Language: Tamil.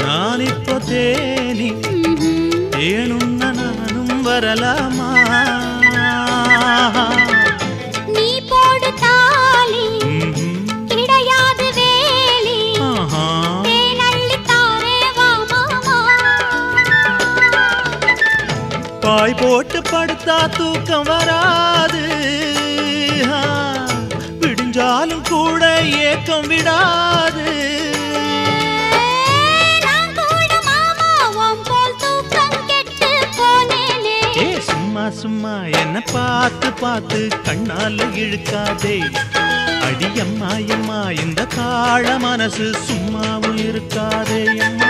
நான் இப்போ தேனி தேனுண்ண நானும் வரலாமா நீ போடு தாலி. கிடையாது வேலி. தேனள்ளி தாரே வா மாமா பாய் போட்டு படுத்தா தூக்கம் வராது ஏக்கம் விடாது. சும்மா சும்மா என்ன பார்த்து பார்த்து கண்ணால இழுக்காதே. அடியம்மா எம்மா இந்த தாழ மனசு சும்மாவும் இருக்காதே அம்மா